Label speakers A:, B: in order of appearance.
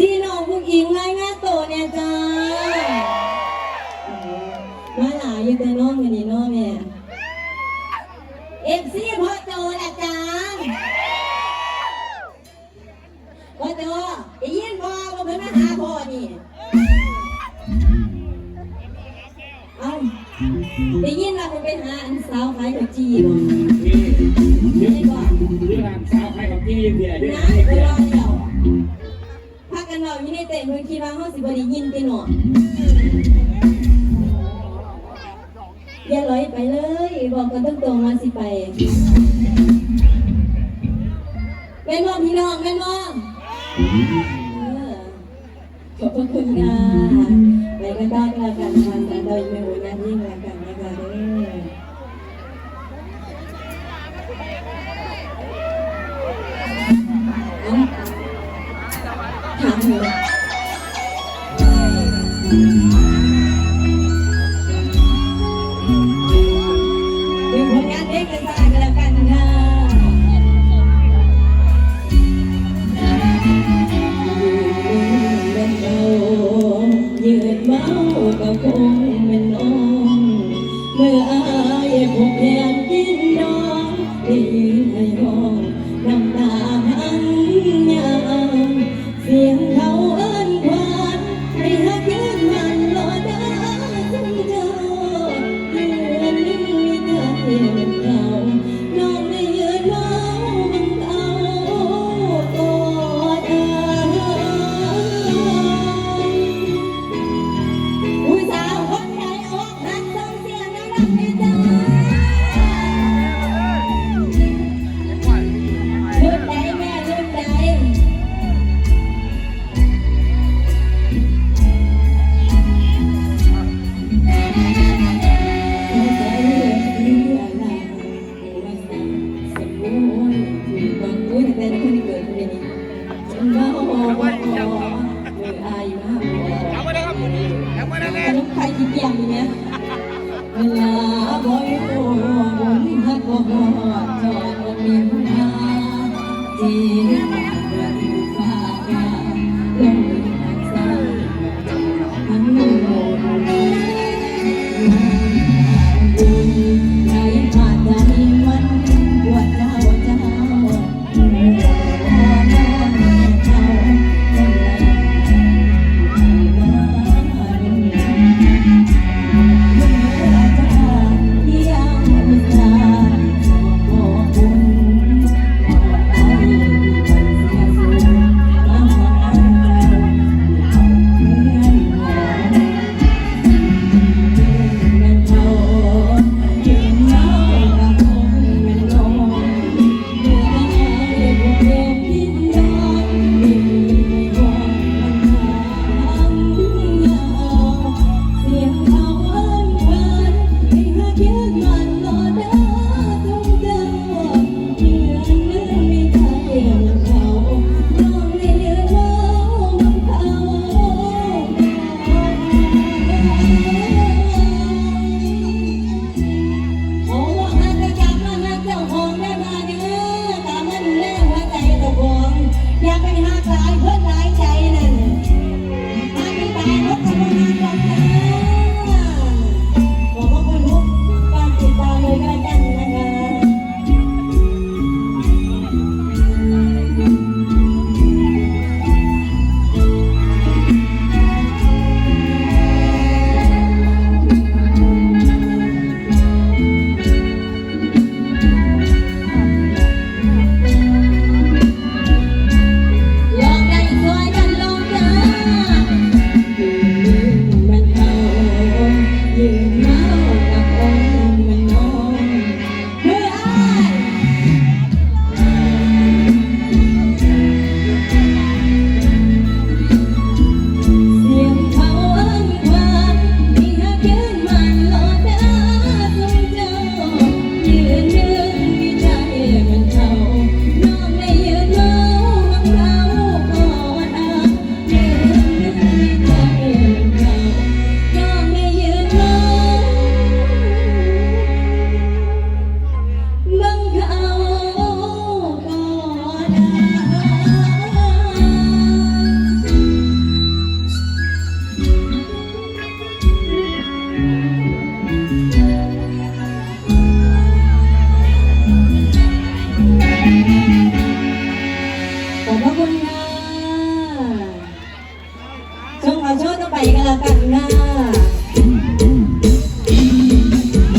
A: ที่น้องผู้หญิงไล่แม่โตเนี่ยจ้ามาหลายอยู่แต่น้องอยู่นี่น้องเนี่ยเอฟซีพ่อโจนะจ้าพ่อโตได้ยินพ่อว่เพิ่นมาหาพ่อนี่เอาได้ยินว่าเพิ่นไปหาอันสาวขายกับจีบ
B: นี่
A: นี่บ่
B: นี่ร้างสาวขายกั
A: บจี
B: บ
A: เนี่
B: ย
A: นี่ร้ อยู่ใเต็นท์เพิ่นคิดว่าเฮาสิบ่ได้ยินติหนออย่าลอยไปเลย บอกกันตรงๆว่าสิไปแม่นบ่พี่น้องแม่นบ่ขอบคุณค่ะไปกันได้ก็แล้วกันทานกันโดยไม่หวนั่นยิ่งแล้วกัน